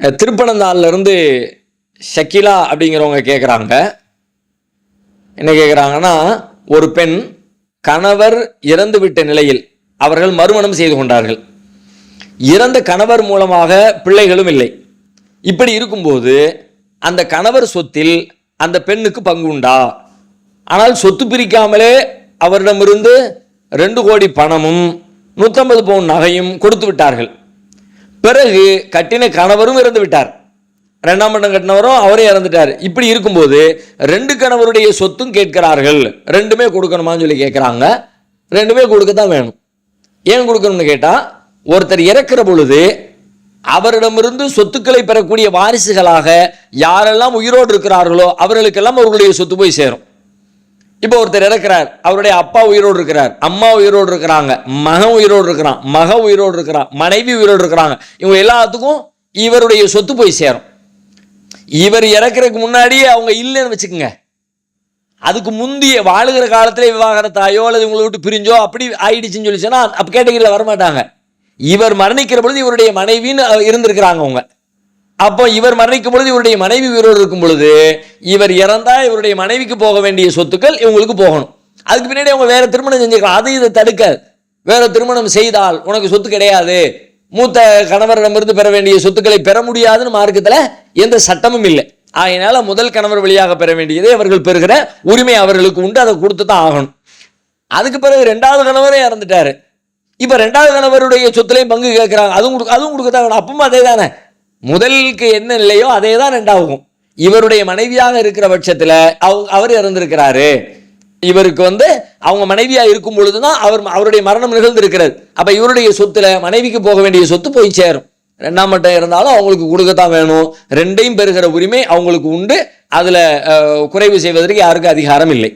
திருப்பனந்தாள்லேருந்து ஷக்கிலா அப்படிங்கிறவங்க கேட்குறாங்க என்ன கேட்குறாங்கன்னா ஒரு பெண் கணவர் இறந்து விட்ட நிலையில் அவர்கள் மறுமணம் செய்து கொண்டார்கள். இறந்த கணவர் மூலமாக பிள்ளைகளும் இல்லை. இப்படி இருக்கும்போது அந்த கணவர் சொத்தில் அந்த பெண்ணுக்கு பங்கு உண்டா? ஆனால் சொத்து பிரிக்காமலே அவரிடமிருந்து ரெண்டு கோடி பணமும் நூற்றம்பது பவுன் நகையும் கொடுத்து விட்டார்கள். பிறகு கட்டின கணவரும் இறந்து விட்டார். ரெண்டாம் பட்டம் கட்டினவரும் அவரே இறந்துட்டார். இப்படி இருக்கும்போது ரெண்டு கணவருடைய சொத்தும் கேட்கிறார்கள். ரெண்டுமே கொடுக்கணுமான்னு சொல்லி கேட்குறாங்க. ரெண்டுமே கொடுக்க தான் வேணும். ஏன் கொடுக்கணும்னு கேட்டால் ஒருத்தர் இறக்கிற பொழுது அவரிடமிருந்து சொத்துக்களை பெறக்கூடிய வாரிசுகளாக யாரெல்லாம் உயிரோடு இருக்கிறார்களோ அவர்களுக்கெல்லாம் அவர்களுடைய சொத்து போய் சேரும். இப்போ ஒருத்தர் இறக்குறார். அவருடைய அப்பா உயிரோடு இருக்கிறார். அம்மா உயிரோடு இருக்கிறாங்க. மகன் உயிரோடு இருக்கிறான். மக உயிரோடு இருக்கிறான். மனைவி உயிரோடு இருக்கிறாங்க. இவங்க எல்லாத்துக்கும் இவருடைய சொத்து போய் சேரும். இவர் இறக்குறதுக்கு முன்னாடியே அவங்க இல்லைன்னு வச்சுக்கோங்க. அதுக்கு முந்தைய வாழுகிற காலத்திலே விவாகரத்தாயோ அல்லது உங்களை விட்டு பிரிஞ்சோ அப்படி ஆயிடுச்சுன்னு சொல்லி அப்போ கேட்டகரியில் வரமாட்டாங்க. இவர் மரணிக்கிற பொழுது இவருடைய மனைவின்னு இருந்திருக்கிறாங்க அவங்க. அப்போ இவர் மரணிக்கும் பொழுது இவருடைய மனைவி உயிரோடு இருக்கும் பொழுது இவர் இறந்தா இவருடைய மனைவிக்கு போக வேண்டிய சொத்துக்கள் இவங்களுக்கு போகணும். அதுக்கு பின்னாடி அவங்க வேற திருமணம் செஞ்சுக்கலாம். அது இதை தடுக்க. வேற திருமணம் செய்தால் உனக்கு சொத்து கிடையாது. மூத்த கணவரிடமிருந்து பெற வேண்டிய சொத்துக்களை பெற முடியாதுன்னு மார்க்கத்தில் எந்த சட்டமும் இல்லை. ஆகையினால முதல் கணவர் வழியாக பெற வேண்டியதை அவர்கள் பெறுகிற உரிமை அவர்களுக்கு உண்டு. அதை கொடுத்து தான் ஆகணும். அதுக்கு பிறகு ரெண்டாவது கணவரே இறந்துட்டாரு. இப்போ ரெண்டாவது கணவருடைய சொத்துலையும் பங்கு கேட்குறாங்க. அதுவும் கொடுக்க அதுவும் கொடுக்க தான் வேணும். அப்பவும் அதே தானே முதலுக்கு என்ன இல்லையோ அதே தான் ரெண்டாகும். இவருடைய மனைவியாக இருக்கிற பட்சத்தில் அவங்க அவர் இறந்திருக்கிறாரு. இவருக்கு வந்து அவங்க மனைவியாக இருக்கும் பொழுது தான் அவர் அவருடைய மரணம் நிகழ்ந்திருக்கிறது. அப்போ இவருடைய சொத்துல மனைவிக்கு போக வேண்டிய சொத்து போய் சேரும். ரெண்டாம் மட்டம் இருந்தாலும் அவங்களுக்கு கொடுக்கத்தான் வேணும். ரெண்டையும் பெறுகிற உரிமை அவங்களுக்கு உண்டு. அதில் குறைவு செய்வதற்கு யாருக்கும் அதிகாரம் இல்லை.